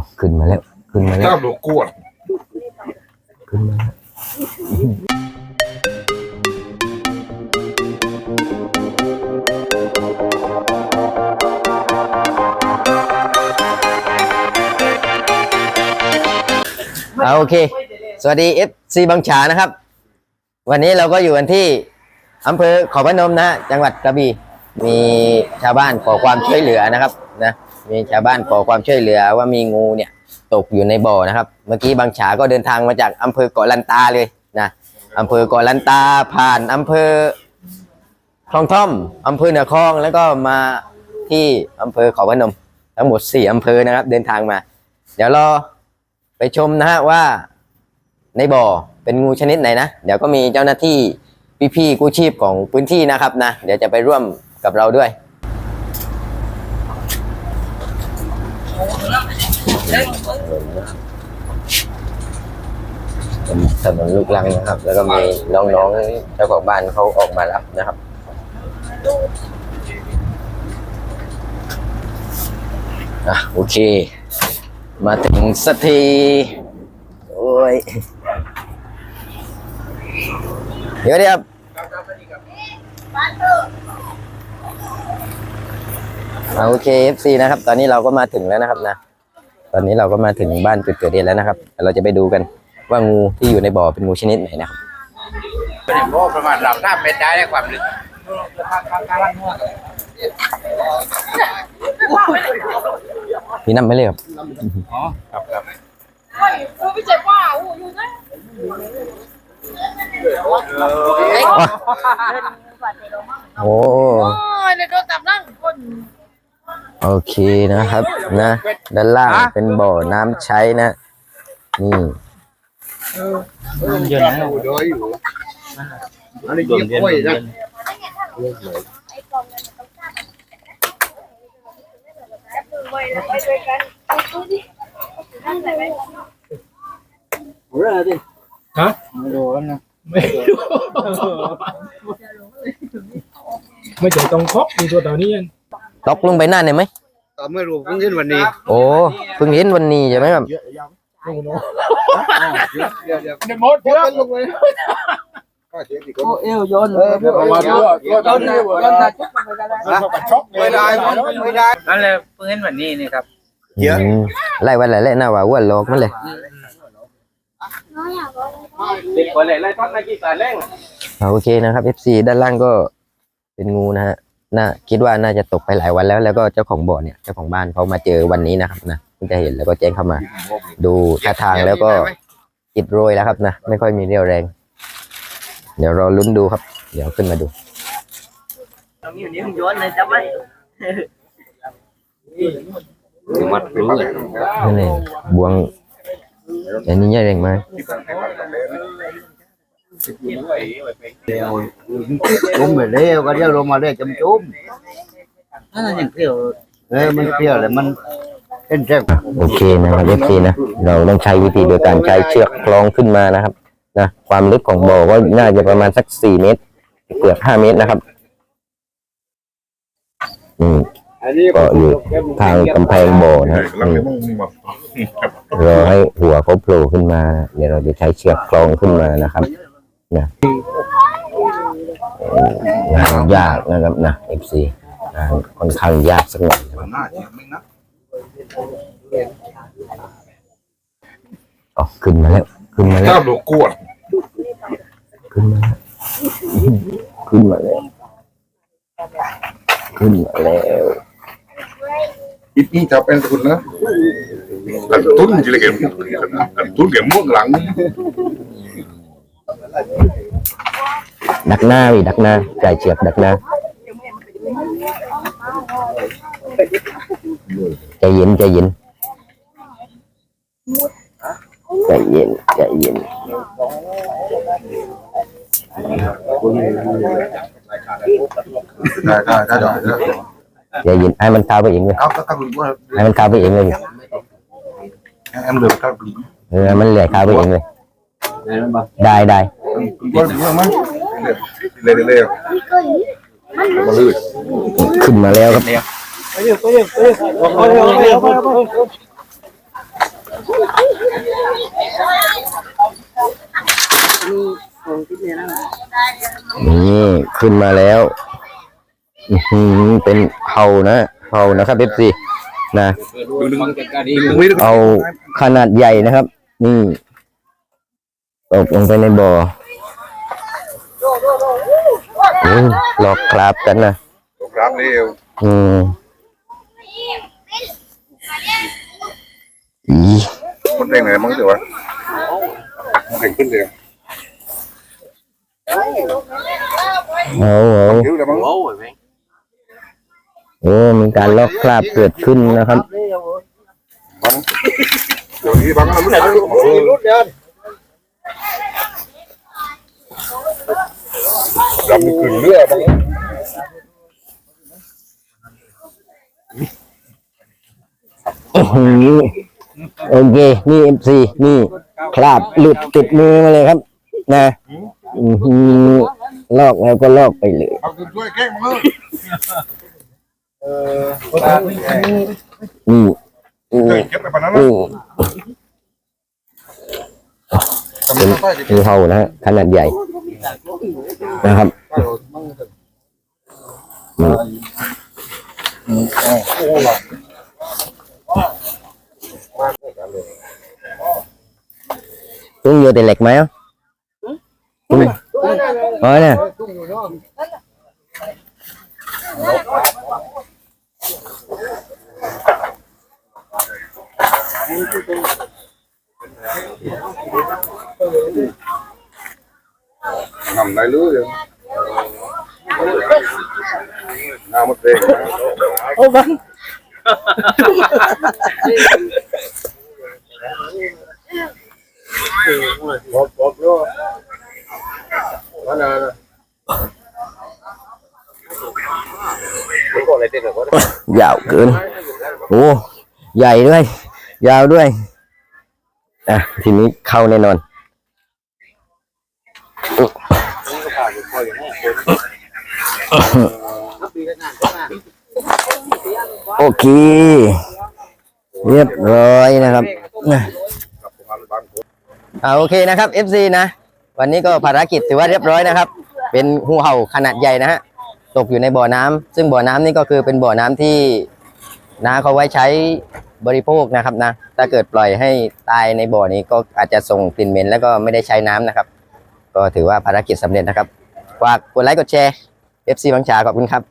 เอาขึ้นมาแล้ว ขึ้นมาแล้วถ้าหลวงกวดขึ้นมาแล้วเอาโอเค สวัสดี FC บางฉานะครับ วันนี้เราก็อยู่กันที่อำเภอเขอพนมนะฮะจังหวัดกระบี่มีชาวบ้านขอความช่วยเหลือนะครับนะ มีชาวบ้านขอความช่วยเหลือว่ามีงูเนี่ยตกอยู่ในบ่อนะครับ เมื่อกี้บางฉาก็เดินทางมาจากอำเภอเกาะลันตาเลยนะอำเภอเกาะลันตาผ่านอำเภอคลองท่อมอำเภอเหนือคลองแล้วก็มาที่อำเภอเขาพนม ทั้งหมดสี่อำเภอนะครับ เดินทางมา เดี๋ยวรอไปชมนะฮะว่าในบ่อเป็นงูชนิดไหนนะ เดี๋ยวก็มีเจ้าหน้าที่พี่ๆกู้ชีพของพื้นที่นะครับนะ เดี๋ยวจะไปร่วมกับเราด้วย เป็น ถนนลูกรังนะครับ แล้วก็มีน้องๆเจ้าของบ้านเขาออกมารับนะครับอะโอเค มาถึงสักทีโอ้ยเดี๋ยวเดี๋ยวครับ โอเค FC นะครับ ตอนนี้เราก็มาถึงแล้วนะครับนะ ตอนนี้เราก็มาถึงบ้านจุดเกิดเหตุแล้วนะครับ เราจะไปดูกันว่างูที่อยู่ในบ่อเป็นงูชนิดไหนนะครับเป็นโมประมาณเราถ้าเป็นได้ในความลึกมีน้ำไม่เลยครับ อ๋อ ครับครับไม่เจ็บว่าอู้อยู่นะโอ้โห โอเคนะครับนะ ด้านล่างเป็นบ่อน้ำใช้นะ นี่เยอะนะอยู่ด้วยอยู่อันนี้ยิ่งกล้วยนะฮะไม่รู้นะไม่รู้ไม่เจอตรงครบมีตัวตัวนี้ยัง ตกลงไปหน้าเนี่ยไหมก็ไม่รู้เพิ่งเห็นวันนี้โอ้เพิ่งเห็นวันนี้ใช่ไหมครับโอ้โหเดี๋ยวเดี๋ยวเดี๋ยวหมดเยอะลงเลยก็เสียดีก็เอวโยนเออเดี๋ยวมามาเยเยอะอะเยอะตอนนี้โยนตัดจุกไปกันแล้วมันก็ช็อกไม่ได้ไม่ได้นั่นแหละเพิ่งเห็นวันนี้นี่ครับเยอะอืมไล่วันไหนไล่หน้าว่าอ้วนโลกมันเลยติดคนเลยไล่ทอดนากีตาเร่งเอาโอเคนะครับ FC ด้านล่างก็เป็นงูนะฮะ น่าคิดว่าน่าจะตกไปหลายวันแล้ว แล้วก็เจ้าของบ่อเนี่ยเจ้าของบ้านเขามาเจอวันนี้นะครับนะเพิ่งจะเห็นแล้วก็แจ้งเข้ามา ดูท่าทางแล้วก็อิดโรยแล้วครับนะไม่ค่อยมีเรี่ยวแรง เดี๋ยวรอลุ้นดูครับ เดี๋ยวขึ้นมาดูตรงนี้นี่โยนเลยจับไหมมัดรู้เลยนั่นเองบวงอันนี้ใหญ่แรงมากจุ่มไปเร็วก็เดี๋ยวลงมาเรื่อยจำจุ่มนั่นยังเปรี้ยวเออมันเปรี้ยวเลยมันเป็นแซ่บโอเคนะครับ FC นะเราต้องใช้วิธีโดยการใช้เชือกคล้องขึ้นมานะครับนะความลึกของบ่อก็น่าจะประมาณสักสี่เมตรเกือบห้าเมตรนะครับ อืมก็อยู่ทางกำแพงบ่อนะฮะอืมรอให้หัวเขาโผล่ขึ้นมา เดี๋ยวเราจะใช้เชือกคล้องขึ้นมานะครับ นะเอ่องานยากนะครับนะ FC งานค่อนข้างยากสักหน่อยนะครับหน้าเจ็บไหมนะอ๋อขึ้นมาแล้ว ขึ้นมาแล้วถ้าหลวงกวดขึ้นมาแล้วขึ้นมาแล้วขึ้นมาแล้วอีนี่จะเป็นคุณนะอันตุ้นจะเลยเก็บอันตุ้นเก็บม่วงหลัง ดักหน้าอีดักหน้าจ่ายเชือกดักหน้าใจเย็นใจเย็นใจเย็น เย็นได้ได้ได้ได้ใจเย็นให้มันเข้าไปเองเลยเอาถ้าคุณว่าให้มันเข้าไปเองเลยแอมเดือดถ้าคุณเออมันเหลือเข้าไปเองเลยได้ได้ว่าเรื่องมั้ยเลยเลยเลยมาลื่นขึ้นมาแล้วครับเร็วไปเร็วไปเร็วไปเร็วไปเร็วนี่ขึ้นมาแล้วอื้อหือเป็นเห่านะเห่านะครับเอฟซีนะ เอาขนาดใหญ่นะครับ นี่ตกลงไปในบ่อ อ้ยหลอกคราบกันนะครับนี่อืมอีมันเร่งไหนมั้งเดี๋ยววะเร่งขึ้นเลยเอาเอาคิ้วเลยมั้งโอ้มีการลอกคราบเกิดขึ้นนะครับบังเดี๋ยวนี้บังมันไม่ได้รุดเดิน ดำขึ้นเรือบังอื้อหือโอเค นี่เอฟซีนี่คราบหลุดติดมือมาเลยครับ นะอือหือลอกแล้วก็ลอกไปเลยเอาขึ้นช่วยแก้งมั้งนี่นี่เก็บไปปนนั้นนี่ทำไมต้องไปคือเห่านะฮะขนาดใหญ่ นะครับนี่ตุ้งอยู่แต่เหล็ก ไหมอะตุ้งอ๋อเนี่ยทำได้เลยน้ามันเร่งโอ้บังยาวเกินโอ้ใหญ่ด้วย ยาวด้วย อะ ทีนี้เข้าแน่นอน โอเค เรียบร้อยนะครับอ่าโอเคนะครับ FC นะ วันนี้ก็ภารกิจถือว่าเรียบร้อยนะครับ เป็นหูเห่าขนาดใหญ่นะฮะตกอยู่ในบ่อน้ำซึ่งบ่อน้ำนี่ก็คือเป็นบ่อน้ำที่นาเขาไว้ใช้บริโภคนะครับนะ ถ้าเกิดปล่อยให้ตายในบ่อนี้ก็อาจจะส่งกลิ่นเหม็นแล้วก็ไม่ได้ใช้น้ำนะครับ ก็ถือว่าภารกิจสำเร็จนะครับ ฝากกดไลค์กดแชร์ FC บางชาขอบคุณครับ